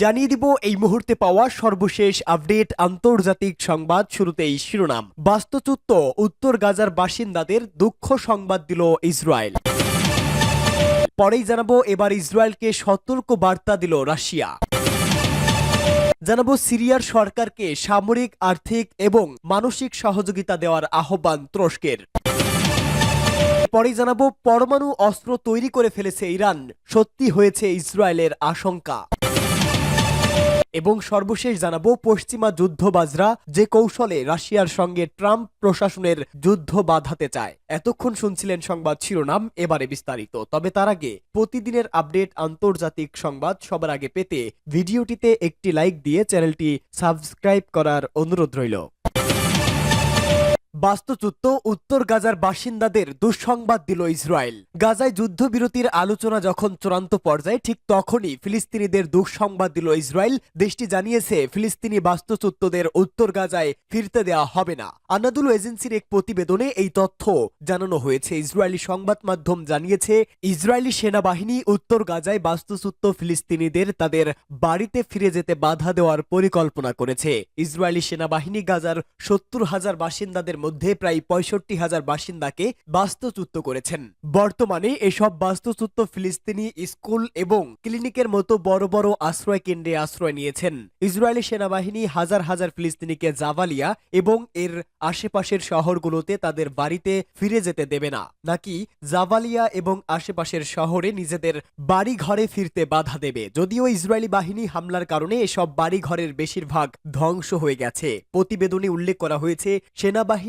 জানিয়ে দিব, এই মুহূর্তে পাওয়া সর্বশেষ আপডেট আন্তর্জাতিক সংবাদ শুরুতেই শিরোনাম। বাস্তুচ্যুত উত্তর গাজার বাসিন্দাদের দুঃখ সংবাদ দিল ইসরায়েল। পরেই জানাব, এবার ইসরায়েলকে সতর্ক বার্তা দিল রাশিয়া। জানাব, সিরিয়ার সরকারকে সামরিক, আর্থিক এবং মানসিক সহযোগিতা দেওয়ার আহ্বান তুরস্কের। পরে জানাব, পরমাণু অস্ত্র তৈরি করে ফেলেছে ইরান। সত্যি হয়েছে ইসরায়েলের আশঙ্কা। এবং সর্বশেষ জানাব পশ্চিমা যুদ্ধবাজরা যে কৌশলে রাশিয়ার সঙ্গে ট্রাম্প প্রশাসনের যুদ্ধ বাধাতে চায়। এতক্ষণ শুনছিলেন সংবাদ শিরোনাম, এবারে বিস্তারিত। তবে তার আগে প্রতিদিনের আপডেট আন্তর্জাতিক সংবাদ সবার আগে পেতে ভিডিওটিতে একটি লাইক দিয়ে চ্যানেলটি সাবস্ক্রাইব করার অনুরোধ রইল। বাস্তুচ্যুত উত্তর গাজার বাসিন্দাদের দুঃসংবাদ দিল ইসরায়েল। গাজায় যুদ্ধবিরতির আলোচনা যখন চূড়ান্ত পর্যায়ে, ঠিক তখনই ফিলিস্তিনিদের দুঃসংবাদ দিল ইসরায়েল। দেশটি জানিয়েছে, ফিলিস্তিনি বাস্তুচ্যুতদের উত্তর গাজায় ফিরতে দেওয়া হবে না। আনাদুল এজেন্সির এক প্রতিবেদনে এই তথ্য জানানো হয়েছে। ইসরায়েলি সংবাদ মাধ্যম জানিয়েছে, ইসরায়েলি সেনাবাহিনী উত্তর গাজায় বাস্তুচ্যুত ফিলিস্তিনিদের তাদের বাড়িতে ফিরে যেতে বাধা দেওয়ার পরিকল্পনা করেছে। ইসরায়েলি সেনাবাহিনী গাজার সত্তর হাজার বাসিন্দাদের মধ্যে প্রায় পঁয়ষট্টি হাজার বাসিন্দাকে বাস্তুচ্যুত করেছেন। বর্তমানে এসব বাস্তুচ্যুত ফিলিস্তিনি স্কুল এবং ক্লিনিকের মতো বড় বড় আশ্রয় কেন্দ্রে আশ্রয় নিয়েছেন। ইসরায়েলি সেনাবাহিনী হাজার হাজার ফিলিস্তিনিকে জাভালিয়া এবং এর আশেপাশের শহরগুলোতে তাদের বাড়িতে ফিরে যেতে দেবে না। নাকি জাভালিয়া এবং আশেপাশের শহরে নিজেদের বাড়ি ঘরে ফিরতে বাধা দেবে? যদিও ইসরায়েলি বাহিনী হামলার কারণে এসব বাড়ি ঘরের বেশিরভাগ ধ্বংস হয়ে গেছে। প্রতিবেদনে উল্লেখ করা হয়েছে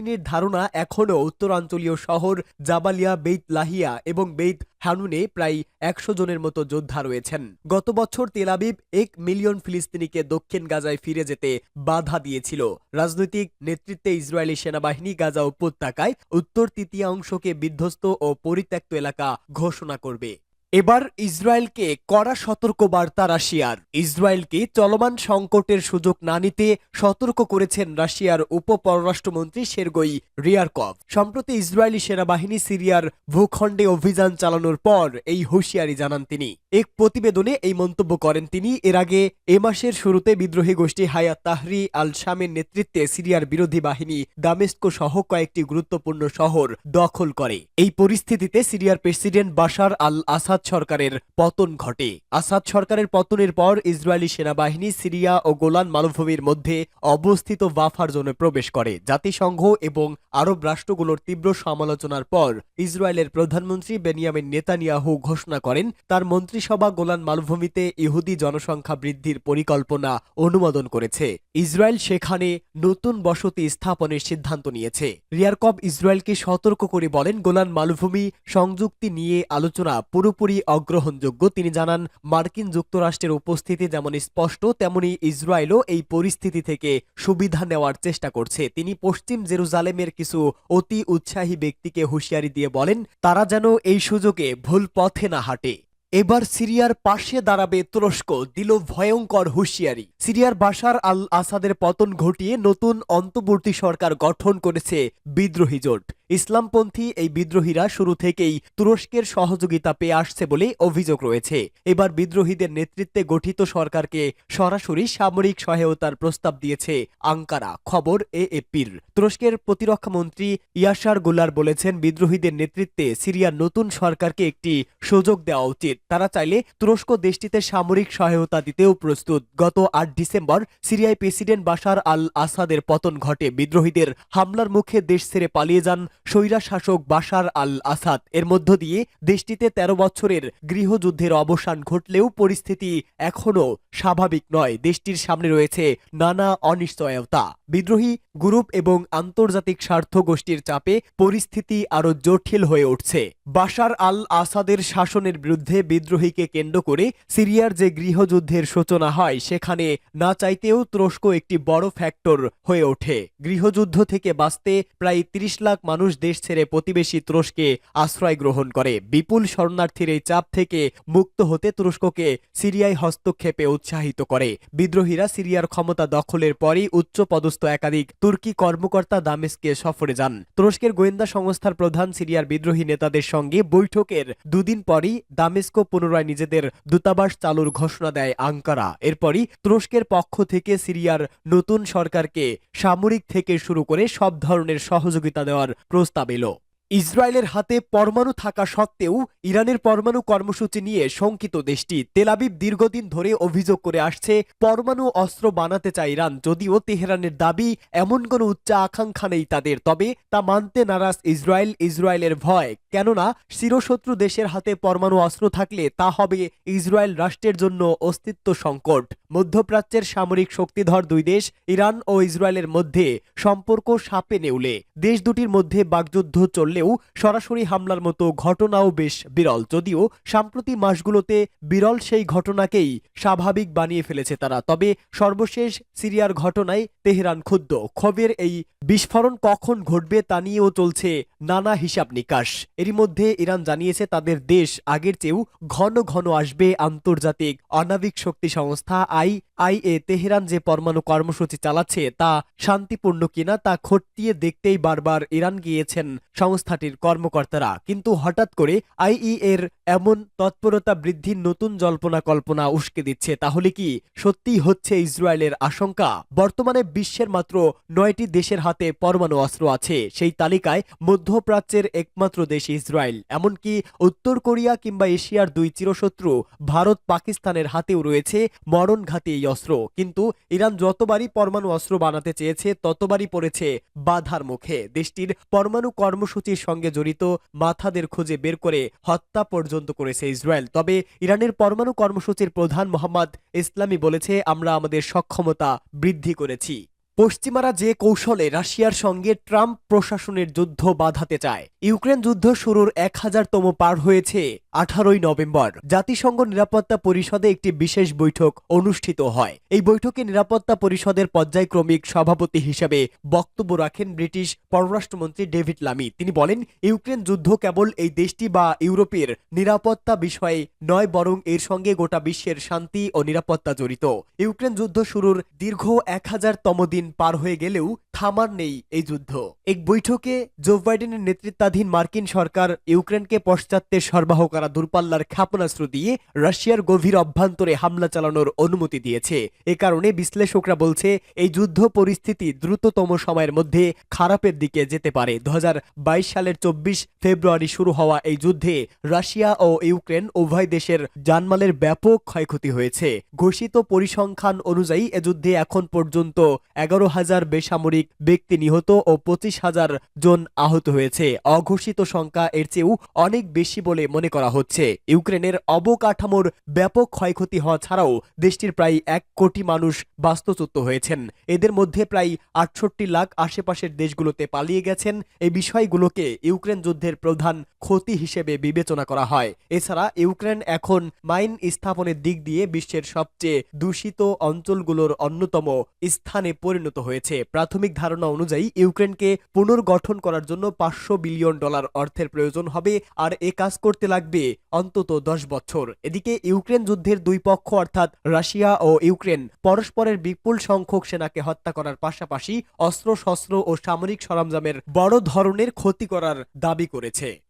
সেনাবাহিনীর ধারণা এখনও উত্তরাঞ্চলীয় শহর জাবালিয়া, বেইত লাহিয়া এবং বেইত হানুনে প্রায় একশো জনের মতো যোদ্ধা রয়েছেন। গত বছর তেলাবিব এক মিলিয়ন ফিলিস্তিনিকে দক্ষিণ গাজায় ফিরে যেতে বাধা দিয়েছিল। রাজনৈতিক নেতৃত্বে ইসরায়েলি সেনাবাহিনী গাজা উপত্যকায় উত্তর তৃতীয়াংশকে বিধ্বস্ত ও পরিত্যক্ত এলাকা ঘোষণা করবে। এবার ইসরায়েলকে কড়া সতর্কবার্তা রাশিয়ার। ইসরায়েলকে চলমান সংকটের সুযোগ না নিতে সতর্ক করেছেন রাশিয়ার উপপররাষ্ট্রমন্ত্রী পররাষ্ট্রমন্ত্রী সের্গই রিয়ারকভ। সম্প্রতি ইসরায়েলি সেনাবাহিনী সিরিয়ার ভূখণ্ডে অভিযান চালানোর পর এই হুঁশিয়ারি জানান তিনি। এক প্রতিবেদনে এই মন্তব্য করেন তিনি। এর আগে এ মাসের শুরুতে বিদ্রোহী গোষ্ঠী হায়াত তাহরি আল শামের নেতৃত্বে সিরিয়ার বিরোধী বাহিনী দামেস্কো সহ কয়েকটি গুরুত্বপূর্ণ শহর দখল করে। এই পরিস্থিতিতে সিরিয়ার প্রেসিডেন্ট বাশার আল আসাদ সরকারের পতন ঘটে। আসাদ সরকারের পতনের পর ইসরায়েলি সেনাবাহিনী সিরিয়া ও গোলান মালভূমির মধ্যে অবস্থিত বাফার জোনে প্রবেশ করে। জাতিসংঘ এবং আরব রাষ্ট্রগুলোর তীব্র সমালোচনার পর ইসরায়েলের প্রধানমন্ত্রী বেনিয়ামিন নেতানিয়াহু ঘোষণা করেন, তার মন্ত্রিসভা গোলান মালভূমিতে ইহুদি জনসংখ্যা বৃদ্ধির পরিকল্পনা অনুমোদন করেছে। ইসরায়েল সেখানে নতুন বসতি স্থাপনের সিদ্ধান্ত নিয়েছে। রিয়ারকব ইসরায়েলকে সতর্ক করে বলেন, গোলান মালভূমি সংযুক্তি নিয়ে আলোচনা পুরোপুরি অগ্রহণযোগ্য। তিনি জানান, মার্কিন যুক্তরাষ্ট্রের উপস্থিতি যেমন স্পষ্ট, তেমনি ইসরায়েলও এই পরিস্থিতি থেকে সুবিধা নেওয়ার চেষ্টা করছে। তিনি পশ্চিম জেরুজালেমের কিছু অতি উৎসাহী ব্যক্তিকে হুঁশিয়ারি দিয়ে বলেন, তারা যেন এই সুযোগে ভুল পথে না হাঁটে। এবার সিরিয়ার পাশে দাঁড়াবে তুরস্ক, দিল ভয়ঙ্কর হুঁশিয়ারি। সিরিয়ার বাশার আল আসাদের পতন ঘটিয়ে নতুন অন্তর্বর্তী সরকার গঠন করেছে বিদ্রোহী জোট। ইসলামপন্থী এই বিদ্রোহীরা শুরু থেকেই তুরস্কের সহযোগিতা পেয়ে আসছে বলে অভিযোগ রয়েছে। এবার বিদ্রোহীদের নেতৃত্বে গঠিত সরকারকে সরাসরি সামরিক সহায়তার প্রস্তাব দিয়েছে আঙ্কারা। খবর এএপির। তুরস্কের প্রতিরক্ষা মন্ত্রী ইয়াসারগুলার বলেছেন, বিদ্রোহীদের নেতৃত্বে সিরিয়ার নতুন সরকারকে একটি সুযোগ দেওয়া উচিত। তারা চাইলে তুরস্ক দেশটিতে সামরিক সহায়তা দিতেও প্রস্তুত। গত আট ডিসেম্বর সিরিয়ায় প্রেসিডেন্ট বাশার আল আসাদের পতন ঘটে। বিদ্রোহীদের হামলার মুখে দেশ ছেড়ে পালিয়ে যান স্বৈরা শাসক বাশার আল আসাদ এর মধ্য দিয়ে দেশটিতে ১৩ বছরের গৃহযুদ্ধের অবসান ঘটলেও পরিস্থিতি এখনও স্বাভাবিক নয়। দেশটির সামনে রয়েছে নানা অনিশ্চয়তা। বিদ্রোহী গ্রুপ এবং আন্তর্জাতিক স্বার্থ গোষ্ঠীর চাপে পরিস্থিতি আরও জটিল হয়ে উঠছে। বাশার আল আসাদের শাসনের বিরুদ্ধে বিদ্রোহীকে কেন্দ্র করে সিরিয়ার যে গৃহযুদ্ধের সূচনা হয়, সেখানে না চাইতেও তুরস্ক একটি বড় ফ্যাক্টর হয়ে ওঠে। গৃহযুদ্ধ থেকে বাঁচতে প্রায় ৩০ লাখ মানুষ দেশ ছেড়ে প্রতিবেশী তুরস্কে আশ্রয় গ্রহণ করে। বিপুল শরণার্থীর এই চাপ থেকে মুক্ত হতে তুরস্ককে সিরিয়ায় হস্তক্ষেপে উৎসাহিত করে। বিদ্রোহীরা সিরিয়ার ক্ষমতা দখলের পরই উচ্চ পদস্থ একাধিক তুর্কি কর্মকর্তা দামেস্কে সফরে যান। তুরস্কের গোয়েন্দা সংস্থার প্রধান সিরিয়ার বিদ্রোহী নেতাদের সঙ্গে বৈঠকের দুদিন পরই দামেস্কো পুনরায় নিজেদের দূতাবাস চালুর ঘোষণা দেয় আঙ্কারা। এরপরই তুরস্কের পক্ষ থেকে সিরিয়ার নতুন সরকারকে সামরিক থেকে শুরু করে সব ধরনের সহযোগিতা দেওয়ার প্রস্তাব এলো ইসরায়েলের হাতে পরমাণু থাকা সত্ত্বেও ইরানের পরমাণু কর্মসূচি নিয়ে শঙ্কিত দেশটি। তেলাবিব দীর্ঘদিন ধরে অভিযোগ করে আসছে, পরমাণু অস্ত্র বানাতে চায় ইরান। যদিও তেহরানের দাবি, এমন কোনো উচ্চ আকাঙ্ক্ষা নেই তাদের, তবে তা মানতে নারাজ ইসরায়েল, ইসরায়েলের ভয়। কেননা চিরশত্রু দেশের হাতে পরমাণু অস্ত্র থাকলে তা হবে ইসরায়েল রাষ্ট্রের জন্য অস্তিত্ব সংকট। মধ্যপ্রাচ্যের সামরিক শক্তিধর দুই দেশ, ইরান ও ইসরায়েলের মধ্যে সম্পর্ক সাপে নেউলে। দেশ দুটির মধ্যে বাগযুদ্ধ চললেও সরাসরি হামলার মতো ঘটনাও বেশ বিরল। যদিও সাম্প্রতি মাসগুলোতে বিরল সেই ঘটনাকেই স্বাভাবিক বানিয়ে ফেলেছে তারা। তবে সর্বশেষ সিরিয়ার ঘটনায় তেহরান ক্ষুব্ধ। ক্ষোভের এই বিস্ফোরণ কখন ঘটবে তা নিয়েও চলছে নানা হিসাব নিকাশ। এরই মধ্যে ইরান জানিয়েছে তাদের দেশ আগের চেয়েও ঘন ঘন আসবে আন্তর্জাতিক অনাবিক শক্তি সংস্থা আই আই এ। তেহরান যে পরমাণু কর্মসূচি চালাচ্ছে তা শান্তিপূর্ণ কিনা তা খতিয়ে দেখতেই বারবার ইরান গিয়েছেন সংস্থাটির কর্মকর্তারা। কিন্তু হঠাৎ করে আইই এর এমন তৎপরতা বৃদ্ধির নতুন জল্পনা কল্পনা উস্কে দিচ্ছে, তাহলে কি সত্যিই হচ্ছে ইসরায়েলের আশঙ্কা? বর্তমানে বিশ্বের মাত্র নয়টি দেশের হাতে পরমাণু অস্ত্র আছে, সেই তালিকায় মধ্যপ্রাচ্যের একমাত্র দেশ ইসরায়েল। এমনকি উত্তর কোরিয়া কিংবা এশিয়ার দুই চিরশত্রু ভারত পাকিস্তানের হাতেও রয়েছে মরণঘাতী এই অস্ত্র। কিন্তু ইরান যতবারই পরমাণু অস্ত্র বানাতে চেয়েছে, ততবারই পড়েছে বাধার মুখে। দেশটির পরমাণু কর্মসূচির সঙ্গে জড়িত মাথাদের খুঁজে বের করে হত্যা পর্যন্ত করেছে ইসরায়েল। তবে ইরানের পরমাণু কর্মসূচির প্রধান মোহাম্মদ ইসলামী বলেছে, আমরা আমাদের সক্ষমতা বৃদ্ধি করেছি। পশ্চিমারা যে কৌশলে রাশিয়ার সঙ্গে ট্রাম্প প্রশাসনের যুদ্ধ বাধাতে চায়। ইউক্রেন যুদ্ধ শুরুর এক হাজারতম পার হয়েছে আঠারোই নভেম্বর। জাতিসংঘ নিরাপত্তা পরিষদে একটি বিশেষ বৈঠক অনুষ্ঠিত হয়। এই বৈঠকে নিরাপত্তা পরিষদের পর্যায়ক্রমিক সভাপতি হিসেবে বক্তব্য রাখেন ব্রিটিশ পররাষ্ট্রমন্ত্রী ডেভিড লামি। তিনি বলেন, ইউক্রেন যুদ্ধ কেবল এই দেশটি বা ইউরোপের নিরাপত্তা বিষয়ে নয়, বরং এর সঙ্গে গোটা বিশ্বের শান্তি ও নিরাপত্তা জড়িত। ইউক্রেন যুদ্ধ শুরুর দীর্ঘ এক হাজারতম দিন পার হয়ে গেলেও থামার নেই এই যুদ্ধ। এক বৈঠকে জো বাইডেনের নেতৃত্বাধীন মার্কিন সরকার ইউক্রেনকে পশ্চাত্যে সরবরাহ করা দূরপাল্লার ক্ষেপণাস্ত্র দিয়ে রাশিয়ার গভীর অভ্যন্তরে হামলা চালানোর অনুমতি দিয়েছে। এ কারণে বিশ্লেষকরা বলছে, এই যুদ্ধ পরিস্থিতি দ্রুততম সময়ের মধ্যে খারাপের দিকে যেতে পারে। দু হাজার বাইশ সালের চব্বিশ ফেব্রুয়ারি শুরু হওয়া এই যুদ্ধে রাশিয়া ও ইউক্রেন উভয় দেশের জানমালের ব্যাপক ক্ষয়ক্ষতি হয়েছে। ঘোষিত পরিসংখ্যান অনুযায়ী এ যুদ্ধে এখন পর্যন্ত এগারো হাজার বেসামরিক ব্যক্তি নিহত ও পঁচিশ হাজার জন আহত হয়েছে। অঘোষিত সংখ্যা এর চেয়েও অনেক বেশি বলে মনে করা হচ্ছে। ইউক্রেনের অবকাঠামোর ব্যাপক ক্ষয়ক্ষতি হওয়া ছাড়াও দেশটির প্রায় এক কোটি মানুষ বাস্তুচ্যুত হয়েছেন। এদের মধ্যে প্রায় আটষট্টি লাখ আশেপাশের দেশগুলোতে পালিয়ে গেছেন। এই বিষয়গুলোকে ইউক্রেন যুদ্ধের প্রধান ক্ষতি হিসেবে বিবেচনা করা হয়। এছাড়া ইউক্রেন এখন মাইন স্থাপনের দিক দিয়ে বিশ্বের সবচেয়ে দূষিত অঞ্চলগুলোর অন্যতম স্থানে পরিণত হয়েছে। প্রাথমিক ধারণা অনুযায়ী, ইউক্রেনকে পুনর্গঠন করার জন্য পাঁচশো বিলিয়ন ডলার অর্থের প্রয়োজন হবে আর এ কাজ করতে লাগবে অন্তত দশ বছর। এদিকে, ইউক্রেন যুদ্ধের দুই পক্ষ অর্থাৎ রাশিয়া ও ইউক্রেন পরস্পরের বিপুল সংখ্যক সেনাকে হত্যা করার পাশাপাশি অস্ত্র শস্ত্র ও সামরিক সরঞ্জামের বড় ধরনের ক্ষতি করার দাবি করেছে।